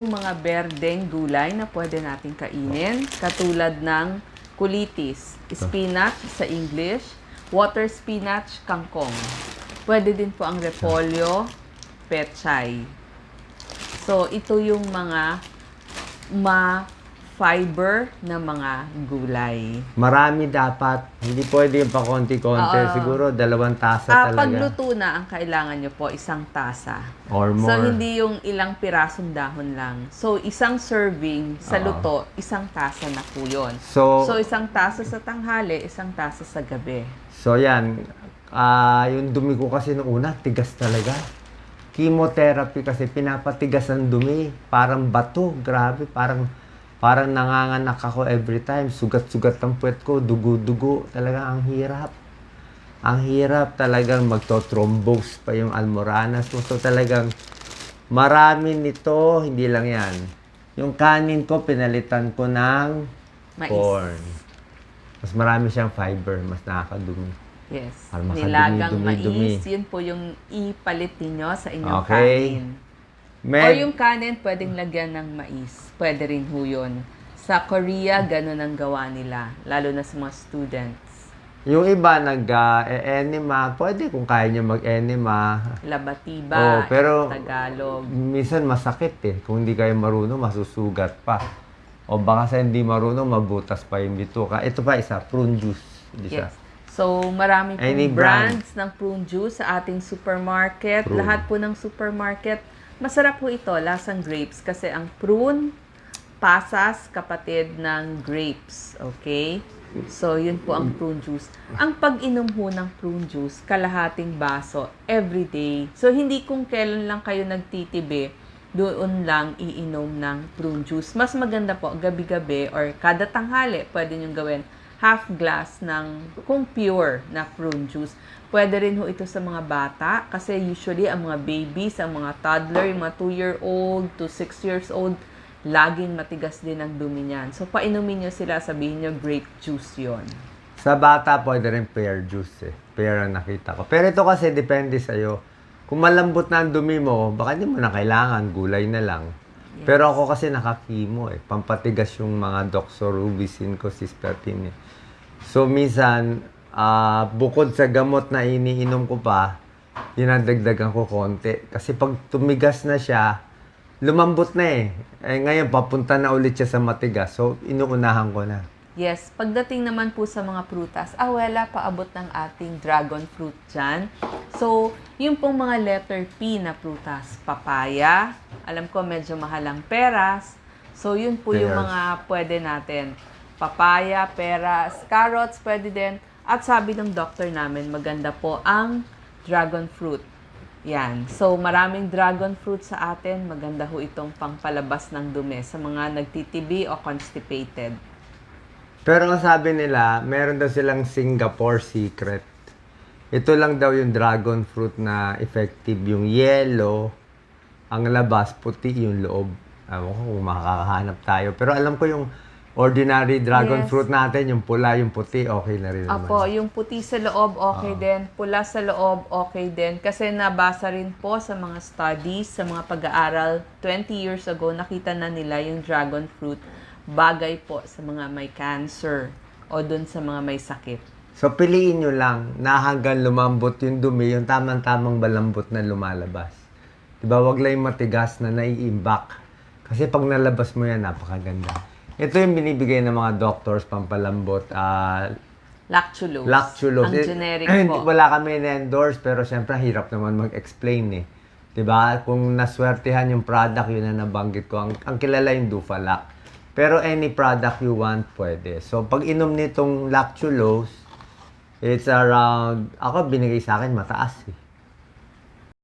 Mga berdeng gulay na pwede natin kainin, katulad ng kulitis, spinach sa English, water spinach, kangkong. Pwede din po ang repolyo, pechay. So, ito yung mga ma-fiber na mga gulay. Marami dapat. Hindi pwede yung pa konti-konti. Oo. Siguro dalawang tasa Ah, talaga. pagluto na, ang kailangan nyo po, isang tasa. Or more. So, hindi yung ilang pirasong dahon lang. So, isang serving sa Oo. luto, isang tasa na po yun. So, So, isang tasa sa tanghali, isang tasa sa gabi. so yan. Ah, yung dumi ko kasi nung una, tigas talaga. Chemotherapy kasi pinapatigas ang dumi. Parang bato. Grabe. Parang parang nanganganak ako every time. Sugat-sugat ang puwet ko. Dugo-dugo. Talaga ang hirap. Ang hirap talagang magto-thrombose pa yung almoranas mo. So talagang marami nito. Hindi lang yan. Yung kanin ko, pinalitan ko ng Mais. corn. Mas marami siyang fiber. Mas nakakadumi. Yes. Para makadumi, Nilagang dumi, mais, dumi. yun po yung ipalit ninyo sa inyong Okay. kanin. O Med- yung kanin, pwedeng lagyan ng mais. Pwede rin ho yun. Sa Korea, ganun ang gawa nila. Lalo na sa mga students. Yung iba nag-enema, pwede kung kaya niya mag-enema. Labatiba, Oh, pero- Tagalog. Minsan masakit eh. Kung hindi kayo marunong, masusugat pa. O baka sa hindi marunong, mabutas pa yung bituka. Ito pa isa, prune juice. Di siya? Yes. So, marami pong Any brand. brands ng prune juice sa ating supermarket. Prune. Lahat po ng supermarket. Masarap po ito, lasang grapes. Kasi ang prune, pasas, kapatid ng grapes. Okay? So, yun po ang prune juice. Ang pag-inom ho ng prune juice, kalahating baso, every day. So, hindi kung kailan lang kayo nagtitibi, doon lang iinom ng prune juice. Mas maganda po, gabi-gabi or kada tanghali, pwede nyo gawin half glass ng kung pure na prune juice. Pwede rin ho ito sa mga bata kasi usually ang mga babies, ang mga toddler, yung mga 2-year-old to 6 years old, laging matigas din ang dumi niyan. So, painumin nyo sila, sabihin nyo grape juice yon. Sa bata, pwede rin pear juice eh. Pear ang nakita ko. Pero ito kasi depende sa'yo. Kung malambot na ang dumi mo, baka hindi mo na kailangan, gulay na lang. Pero ako kasi nakakimo eh. Pampatigas yung mga doxorubicin ko, cisplatin eh. So, minsan, ah, bukod sa gamot na iniinom ko pa, dinadagdagan ko konti. Kasi pag tumigas na siya, lumambot na eh. Eh ngayon, papunta na ulit siya sa matigas. So, inuunahan ko na. Yes, pagdating naman po sa mga prutas, awela paabot ng ating dragon fruit dyan. So, yung pong mga letter P na prutas, papaya, alam ko medyo mahal ang peras. So, yun po yung Pears. mga pwede natin. Papaya, peras, carrots, pwede din. At sabi ng doctor namin, maganda po ang dragon fruit. Yan. So, maraming dragon fruit sa atin. Maganda ho itong pangpalabas ng dumi sa mga nagtitibi o constipated. Pero ang sabi nila, meron daw silang Singapore secret. Ito lang daw yung dragon fruit na effective. Yung yellow, ang labas, puti yung loob. Ewan ko kung makakahanap tayo. Pero alam ko yung ordinary dragon Yes. fruit natin, yung pula, yung puti, okay na rin naman. Apo, yung puti sa loob, okay din. Pula sa loob, okay din. Kasi nabasa rin po sa mga studies, sa mga pag-aaral, 20 years ago, nakita na nila yung dragon fruit bagay po sa mga may cancer o dun sa mga may sakit. So piliin nyo lang na hanggang lumambot yung dumi, yung tamang-tamang balambot na lumalabas. Diba, wag lang yung matigas na naiimbak. Kasi pag nalabas mo yan, napakaganda. Ito yung binibigay ng mga doctors, pampalambot. ah Lactulose. lactulose. Ang generic eh, po. Wala kami na-endorse, pero syempre hirap naman mag-explain eh. 'Di ba? Kung naswertihan yung product, yun na nabanggit ko. Ang, ang kilala yung Dufalac. Pero any product you want, pwede. So, pag inom nitong lactulose, it's around, ako binigay sa akin mataas eh.